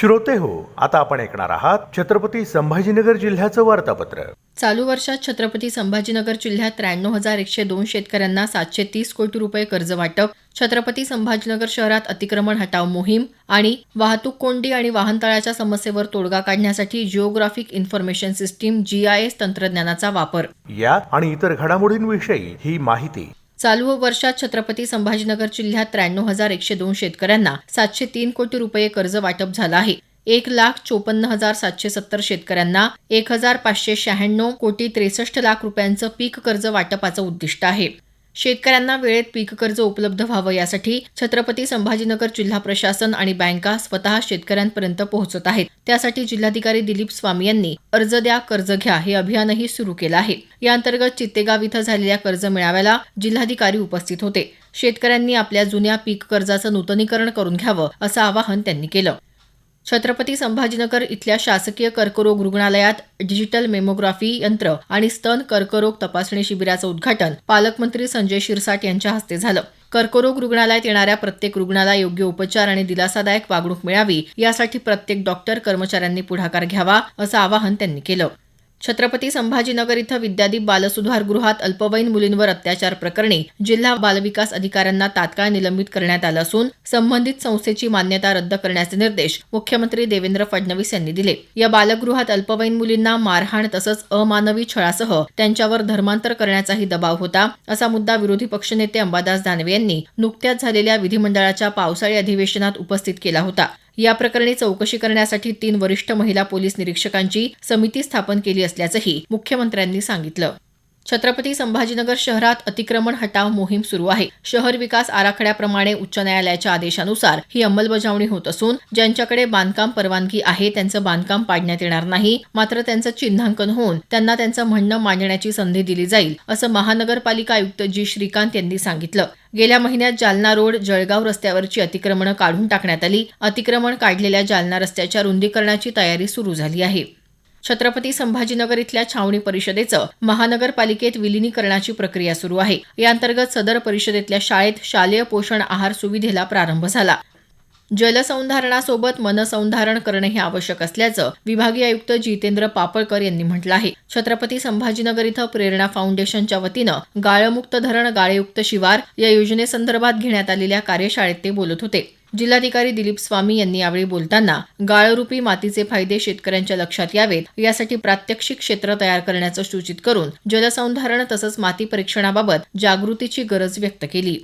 श्रोते हो. आता आपण ऐकणार आहात छत्रपती संभाजीनगर जिल्ह्याचं वार्तापत्र. चालू वर्षात छत्रपती संभाजीनगर जिल्ह्यात त्र्याण्णव हजार एकशे दोन शेतकऱ्यांना सातशे तीस कोटी रुपये कर्ज वाटप छत्रपती संभाजीनगर शहरात अतिक्रमण हटाव मोहीम आणि वाहतूक कोंडी आणि वाहनतळाच्या समस्येवर तोडगा काढण्यासाठी जिओग्राफिक इन्फॉर्मेशन सिस्टीम जीआयएस तंत्रज्ञानाचा वापर. या आणि इतर घडामोडींविषयी ही माहिती. चालू वर्षात छत्रपती संभाजीनगर जिल्ह्यात त्र्याण्णव हजार एकशे दोन शेतकऱ्यांना सातशे तीन कोटी रुपये कर्ज वाटप झालं आहे. एक लाख चोपन्न हजार सातशे सत्तर शेतकऱ्यांना एक हजार पाचशे शहाण्णव कोटी त्रेसष्ट लाख रुपयांचं पीक कर्ज वाटपाचं उद्दिष्ट आहे. शेतकऱ्यांना वेळेत पीक कर्ज उपलब्ध व्हावं यासाठी छत्रपती संभाजीनगर जिल्हा प्रशासन आणि बँका स्वतः शेतकऱ्यांपर्यंत पोहोचत आहेत. त्यासाठी जिल्हाधिकारी दिलीप स्वामी यांनी अर्ज द्या कर्ज घ्या हे अभियानही सुरू केलं आहे. या अंतर्गत चित्तेगाव इथं झालेल्या कर्ज मेळाव्याला जिल्हाधिकारी उपस्थित होते. शेतकऱ्यांनी आपल्या जुन्या पीक कर्जाचं नूतनीकरण करून घ्यावं असं आवाहन त्यांनी केलं. छत्रपती संभाजीनगर इथल्या शासकीय कर्करोग रुग्णालयात डिजिटल मेमोग्राफी यंत्र आणि स्तन कर्करोग तपासणी शिबिराचं उद्घाटन पालकमंत्री संजय शिरसाट यांच्या हस्ते झालं. कर्करोग रुग्णालयात येणाऱ्या प्रत्येक रुग्णाला योग्य उपचार आणि दिलासादायक वागणूक मिळावी यासाठी प्रत्येक डॉक्टर कर्मचाऱ्यांनी पुढाकार घ्यावा असं आवाहन त्यांनी केलं. छत्रपती संभाजीनगर इथं विद्यादीप बालसुधार गृहात अल्पवयीन मुलींवर अत्याचार प्रकरणी जिल्हा बालविकास अधिकाऱ्यांना तात्काळ निलंबित करण्यात आलं असून संबंधित संस्थेची मान्यता रद्द करण्याचे निर्देश मुख्यमंत्री देवेंद्र फडणवीस यांनी दिले. या बालगृहात अल्पवयीन मुलींना मारहाण तसंच अमानवी छळासह त्यांच्यावर धर्मांतर करण्याचाही दबाव होता असा मुद्दा विरोधी पक्षनेते अंबादास दानवे यांनी नुकत्याच झालेल्या विधिमंडळाच्या पावसाळी अधिवेशनात उपस्थित केला होता. या प्रकरणी चौकशी करण्यासाठी तीन वरिष्ठ महिला पोलीस निरीक्षकांची समिती स्थापन केली असल्याचंही मुख्यमंत्र्यांनी सांगितलं. छत्रपती संभाजीनगर शहरात अतिक्रमण हटाव मोहीम सुरू आहे. शहर विकास आराखड्याप्रमाणे उच्च न्यायालयाच्या आदेशानुसार ही अंमलबजावणी होत असून ज्यांच्याकडे बांधकाम परवानगी आहे त्यांचं बांधकाम पाडण्यात येणार नाही. मात्र त्यांचं चिन्हांकन होऊन त्यांना त्यांचं म्हणणं मांडण्याची संधी दिली जाईल असं महानगरपालिका आयुक्त जी. श्रीकांत यांनी सांगितलं. गेल्या महिन्यात जालना रोड जळगाव रस्त्यावरची अतिक्रमणं काढून टाकण्यात आली. अतिक्रमण काढलेल्या जालना रस्त्याच्या रुंदीकरणाची तयारी सुरू झाली आहे. छत्रपती संभाजीनगर इथल्या छावणी परिषदेचं महानगरपालिकेत विलिनीकरणाची प्रक्रिया सुरू आहे. या अंतर्गत सदर परिषदेतल्या शाळेत शालेय पोषण आहार सुविधेला प्रारंभ झाला. जलसंधारणासोबत मनसंधारण करणे हे आवश्यक असल्याचं विभागीय आयुक्त जितेंद्र पापळकर यांनी म्हटलं आहे. छत्रपती संभाजीनगर इथं प्रेरणा फाउंडेशनच्या वतीनं गाळमुक्त धरण गाळेयुक्त शिवार या योजनेसंदर्भात घेण्यात आलेल्या कार्यशाळेत ते बोलत होते. जिल्हाधिकारी दिलीप स्वामी यांनी यावेळी बोलताना गाळरूपी मातीचे फायदे शेतकऱ्यांच्या लक्षात यावेत यासाठी प्रात्यक्षिक क्षेत्र तयार करण्याचं सूचित करून जलसंधारण तसंच माती परीक्षणाबाबत जागृतीची गरज व्यक्त केली.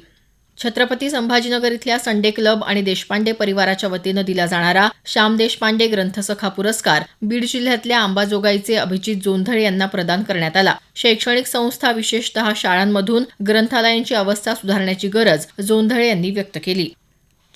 छत्रपती संभाजीनगर इथल्या संडे क्लब आणि देशपांडे परिवाराच्या वतीनं दिला जाणारा श्याम देशपांडे ग्रंथसखा पुरस्कार बीड जिल्ह्यातल्या अंबाजोगाईचे अभिजित जोंधळे यांना प्रदान करण्यात आला. शैक्षणिक संस्था विशेषतः शाळांमधून ग्रंथालयांची अवस्था सुधारण्याची गरज जोंधळे यांनी व्यक्त केली.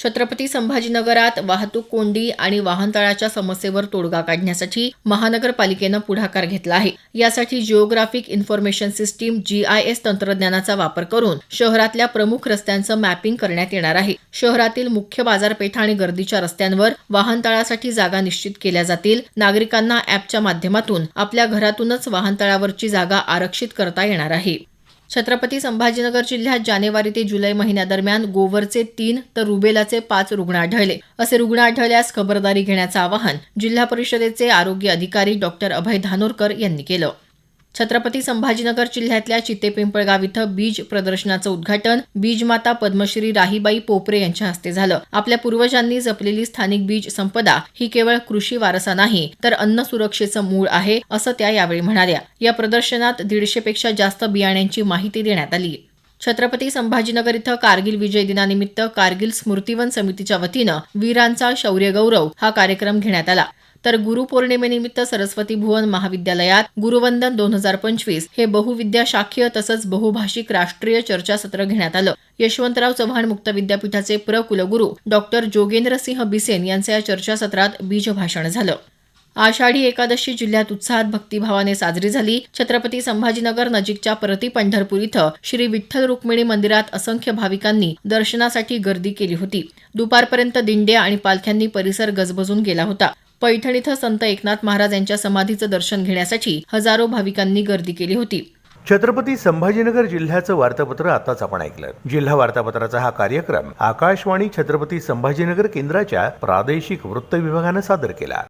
छत्रपती संभाजीनगरात वाहतूक कोंडी आणि वाहनतळाच्या समस्येवर तोडगा काढण्यासाठी महानगरपालिकेनं पुढाकार घेतला आहे. यासाठी जिओग्राफिक इन्फॉर्मेशन सिस्टीम जीआयएस तंत्रज्ञानाचा वापर करून शहरातल्या प्रमुख रस्त्यांचं मॅपिंग करण्यात येणार आहे. शहरातील मुख्य बाजारपेठा आणि गर्दीच्या रस्त्यांवर वाहनतळासाठी जागा निश्चित केल्या जातील. नागरिकांना ॲपच्या माध्यमातून आपल्या घरातूनच वाहनतळावरची जागा आरक्षित करता येणार आहे. छत्रपती संभाजीनगर जिल्ह्यात जानेवारी ते जुलै महिन्यादरम्यान गोवरचे तीन तर रुबेलाचे पाच रुग्ण आढळले. असे रुग्ण आढळल्यास खबरदारी घेण्याचं आवाहन जिल्हा परिषदेचे आरोग्य अधिकारी डॉक्टर अभय धानोरकर यांनी केलं. छत्रपती संभाजीनगर जिल्ह्यातल्या चितेपिंपळगाव इथं बीज प्रदर्शनाचं उद्घाटन. बीजमाता पद्मश्री राहीबाई पोपरे यांच्या हस्ते झालं. आपल्या पूर्वजांनी जपलेली स्थानिक बीज संपदा ही केवळ कृषी वारसा नाही तर अन्न सुरक्षेचं मूळ आहे असं त्या यावेळी म्हणाल्या. या प्रदर्शनात दीडशेपेक्षा जास्त बियाण्यांची माहिती देण्यात आली. छत्रपती संभाजीनगर इथं कारगिल विजय दिनानिमित्त कारगिल स्मृतिवन समितीच्या वतीनं वीरांचा शौर्य गौरव हा कार्यक्रम घेण्यात आला. तर गुरुपौर्णिमेनिमित्त सरस्वती भुवन महाविद्यालयात गुरुवंदन दोन हजार पंचवीस हे बहुविद्या शाखीय तसंच बहुभाषिक राष्ट्रीय चर्चासत्र घेण्यात आलं. यशवंतराव चव्हाण मुक्त विद्यापीठाचे प्र कुलगुरू डॉक्टर जोगेंद्रसिंह बिसेन यांचं या चर्चासत्रात बीजभाषण झालं. आषाढी एकादशी जिल्ह्यात उत्साहात भक्तिभावाने साजरी झाली. छत्रपती संभाजीनगर नजीकच्या परती पंढरपूर इथं श्री विठ्ठल रुक्मिणी मंदिरात असंख्य भाविकांनी दर्शनासाठी गर्दी केली होती. दुपारपर्यंत दिंड्या आणि पालख्यांनी परिसर गजबजून गेला होता. पैठण इथं संत एकनाथ महाराज यांच्या समाधीचं दर्शन घेण्यासाठी हजारो भाविकांनी गर्दी केली होती. छत्रपती संभाजीनगर जिल्ह्याचं वार्तापत्र आताच आपण ऐकलं. जिल्हा वार्तापत्राचा हा कार्यक्रम आकाशवाणी छत्रपती संभाजीनगर केंद्राच्या प्रादेशिक वृत्त विभागानं सादर केला.